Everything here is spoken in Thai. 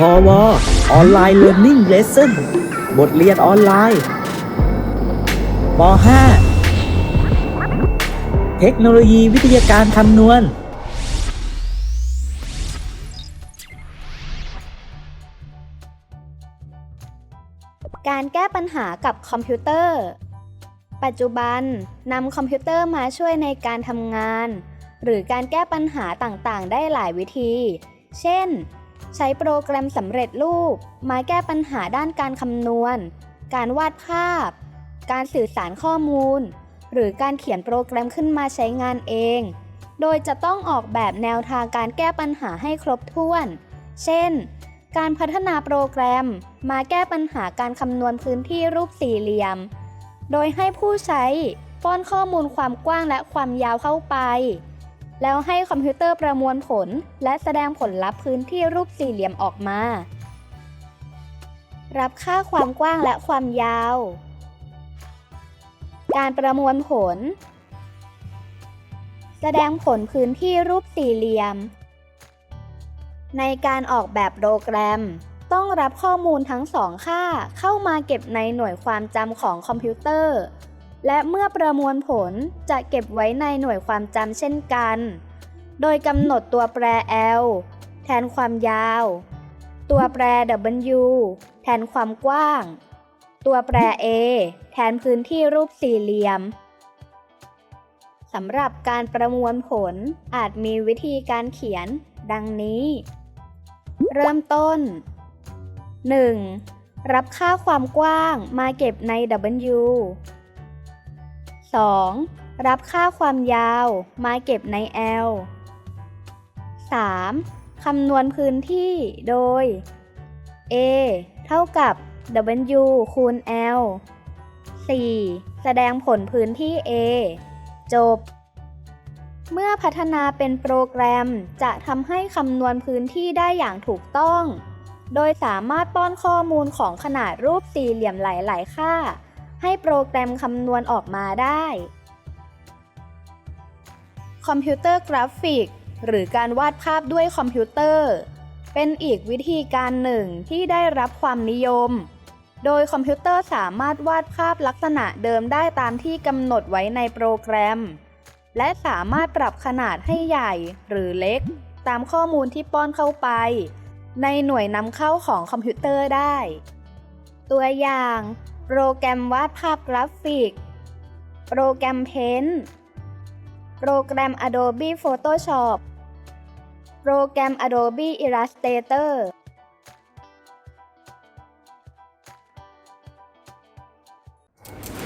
พอวออนไลน์เรียน i ิ g เลส s o n บทเรียนออนไลน์ป .5 เทคโนโลยีวิทยาการคำนวณ การแก้ปัญหากับคอมพิวเตอร์ ปัจจุบันนำคอมพิวเตอร์มาช่วยในการทำงาน หรือการแก้ปัญหาต่างๆ ได้หลายวิธี เช่น ใช้โปรแกรมสำเร็จรูป มาแก้ปัญหาด้านการคำนวณ การวาดภาพ การสื่อสารข้อมูล หรือการเขียนโปรแกรมขึ้นมาใช้งานเอง โดยจะต้องออกแบบแนวทางการแก้ปัญหาให้ครบถ้วน เช่น การพัฒนาโปรแกรม มาแก้ปัญหาการคำนวณพื้นที่รูปสี่เหลี่ยม โดยให้ผู้ใช้ป้อนข้อมูลความกว้างและความยาวเข้าไป แล้วให้คอมพิวเตอร์ประมวลผล และแสดงผลลัพธ์พื้นที่รูปสี่เหลี่ยมออกมา รับค่าความกว้างและความยาว การประมวลผล แสดงผลพื้นที่รูปสี่เหลี่ยม ในการออกแบบโปรแกรม ต้องรับข้อมูลทั้งสองค่าเข้ามาเก็บในหน่วยความจำของคอมพิวเตอร์ และเมื่อประมวลผลจะเก็บไว้ในหน่วยความจำเช่นกัน โดยกำหนดตัวแปร L แทนความยาว ตัวแปร W แทนความกว้าง ตัวแปร A แทนพื้นที่รูปสี่เหลี่ยมสำหรับการประมวลผลอาจมีวิธีการเขียน ดังนี้ เริ่มต้น 1. รับค่าความกว้างมาเก็บใน W 2. รับค่าความยาวมาเก็บใน L 3. คำนวณพื้นที่โดย A เท่ากับ W คูณ L 4. แสดงผลพื้นที่ A จบ เมื่อพัฒนาเป็นโปรแกรมจะทำให้คำนวณพื้นที่ได้อย่างถูกต้อง โดยสามารถป้อนข้อมูลของขนาดรูปสี่เหลี่ยมหลาย ๆ ค่า ให้โปรแกรมคำนวณออกมาได้ คอมพิวเตอร์กราฟิก หรือการวาดภาพด้วยคอมพิวเตอร์ เป็นอีกวิธีการหนึ่งที่ได้รับความนิยม โดยคอมพิวเตอร์สามารถวาดภาพลักษณะเดิมได้ตามที่กำหนดไว้ในโปรแกรม และสามารถปรับขนาดให้ใหญ่หรือเล็ก ตามข้อมูลที่ป้อนเข้าไป ในหน่วยนำเข้าของคอมพิวเตอร์ได้ ตัวอย่าง โปรแกรมวาดภาพกราฟิก โปรแกรม Paint โปรแกรม Adobe Photoshop โปรแกรม Adobe Illustrator ค